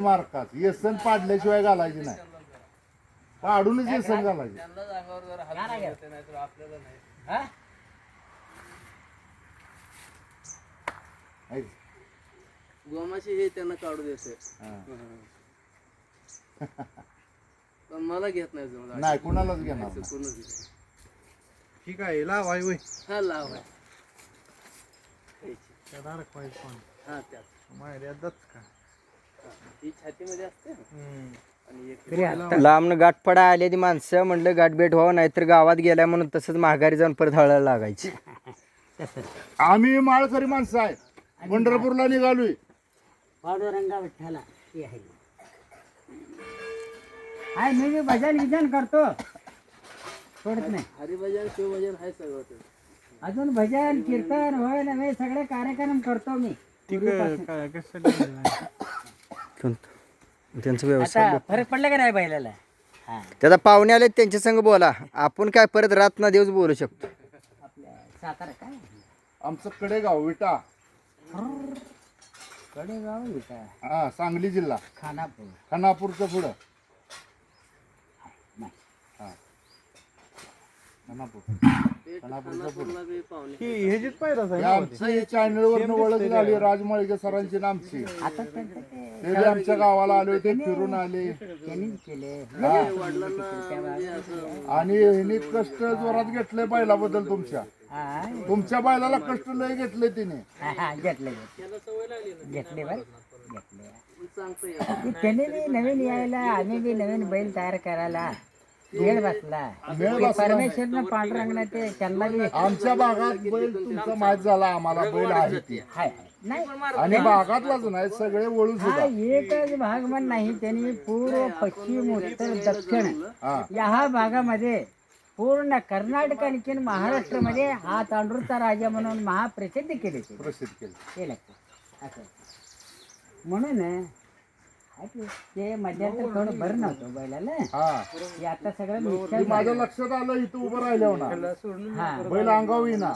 मार्कात येसन पाडल्याशिवाय घालायची नाही. पाडूनच येसन घालायची. त्यांनाच अंगावर जरा हात येते नाही तर आपल्याला नाही. हा? ऐक. गोमाशी हे त्यांना काढू देते. हा. पण मला घेत नाही जमलं नाही कुणालाच घेणार नाही. कोणच ठीक आहे लावाय वय. हा लाव. आहे हा त्यात. का? हा. छातीमध्ये असते ना. आणि एक तरी आता लांबनं गाठ पडा आले ती माणसं म्हणलं गाठभेट व्हावं नाहीतर गावात गेल्या म्हणून तसंच माघारी जाऊन परत हळायला लागायची. आम्ही माळकरी माणसं आहे. पंढरपूरला निघालोय. पांडुरंगा विठ्ठला आहे. हाय मी बी भजन विजन करतो. सोडत नाही. हरिभजन शिवभजन आहे सगळं ते. अजून भजन कीर्तन होय ना मी सगळे कार्यक्रम करतो मी. त्यांचं व्यवसाय आता फरक पडला का नाही बैलाला? हा. त्याचा पाहुणे आले त्यांच्या संग बोला. आपण काय परत रात ना दिवस बोलू शकतो. आपल्या सातारा काय? आमचं कडेगाव विटा. कडेगाव विटा. हा सांगली जिल्हा. खानापूर. खानापूरचं पुढं नाही हा खानापूर ते खानापूरचं पुढं खानापूरला बी पाहुणे ही ह्याचीच पायराच आहे हे आमची चॅनल वर ओळख झाली राजमाळीच्या सरांची ना आमची आता त्यांचं ते ते बी आमच्या गावाला आले होते फिरून आले. त्यांनीच केले आणि ह्यांनी कष्ट जोरात घेतले बैलाबद्दल तुमच्या. हा तुमच्या बैलाला कष्ट लय घेतले तिने. हा, हा, घेतले घेतले. त्याला सवय लागली ना घेतले बर घेतले त्याने बी नवीन यायला आम्ही बी नवीन बैल तयार करायला. वेळ बसला. वेळ ते बसला. परमेश्वरनं पांडुरंगनं ते त्यांना बी आमच्या भागात बैल तुमचा माहीत झाला आम्हाला बैल आहे ती. हाय. नाही. आणि भागातलाच नाही सगळे वळू हा सुद्धा एकच भाग म्हण नाही त्यांनी पूर्व पश्चिम उत्तर दक्षिण हा. या हा भागामध्ये पूर्ण कर्नाटक आणखी महाराष्ट्रामध्ये हा तांडूरचा राजा म्हणून महाप्रसिद्ध केले ते. प्रसिद्ध केलं. ते. लागतं असं. म्हणून ते- ते मध्यंतर थोडं बरं नव्हतं बैलाला. हा. हे आता सगळं मिक्सर माझ्या लक्षात आलं इथं उभं राहिल्यावर ना. हा. बैल अंगावी ना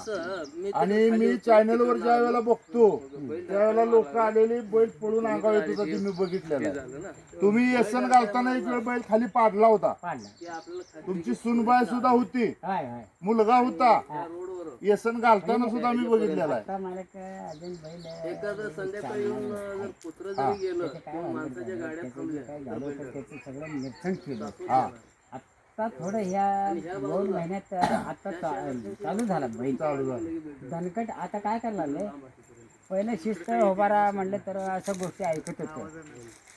आणि मी चॅनल वर ज्या वेळेला बघतो त्यावेळेला लोक आलेली बैल पळून अंगाव येत होता ते मी बघितलेलं. आहे. तुम्ही येसन घालताना एक वेळ बैल खाली पाडला होता. पाडला. तुमची सुनबाई सुद्धा होती. हाय हाय. मुलगा होता. रोडवर. येसन घालताना सुद्धा मी बघितलेला आहे. आता मला काय अजून बैल एखादं संध्याकाळी येऊन जर कुत्र जरी गेलं किंवा माणसाच्या गाड्या थांबल्या काय झालं तर त्याचं सगळं निरसन केलं. हा. आता थोडं ह्या दोन महिन्यात आता चा- चालू झाला बैल चालू झालं दणकट आता काय करायला लागले? पहिलं शिस्त उभारा म्हणलं तर असं गोष्टी ऐकत होतो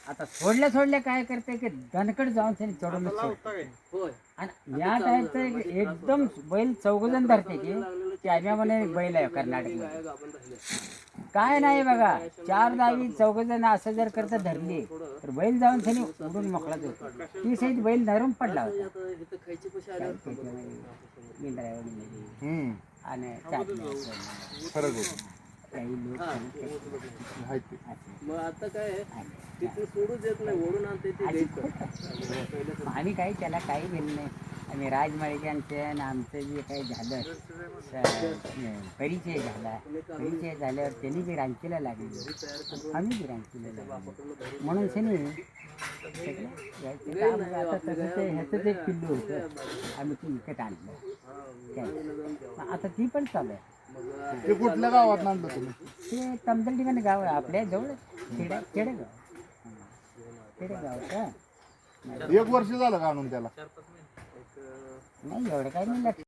आता सोडल्या सोडल्या काय करते की दणकट जाऊन त्यांनी चढून होय. आणि या टाईपचं एकदम बैल चौघजण धरते की त्याच्यामध्ये बैल आहे कर्नाटकमध्ये. काय नाही बघा चार दहावी चौघजण असं जर करता धरली तर बैल जाऊन त्यांनी उडून मोकळाच होतो ती सहित बैल नरून पडला होता. आणि. फरक होतो. मग आता काय तिथून सोडूच देत नाही ओढून आणते आम्ही काही त्याला काही दिलं नाही. आम्ही राजमाळीच्यांचे आणि आमचं जे काही झालं परिचय झाला. परिचय झाल्यावर त्यांनी बी रांचीला लागले. आम्ही बी रांचीला लागलो. म्हणून शनी काम आता तसं ते ह्याचंच एक पिल्लू होतं. आम्ही ती विकत आणलं. आता ती पण चालू आहे. ते कुठल्या गावात आणलं तुम्ही? ते तमदल ठिकाणी गाव आहे आपल्या जवळ खेडा खेडेगाव. खेडेगाव का? एक वर्ष झालं का आणून त्याला? नाही एवढं काय नाही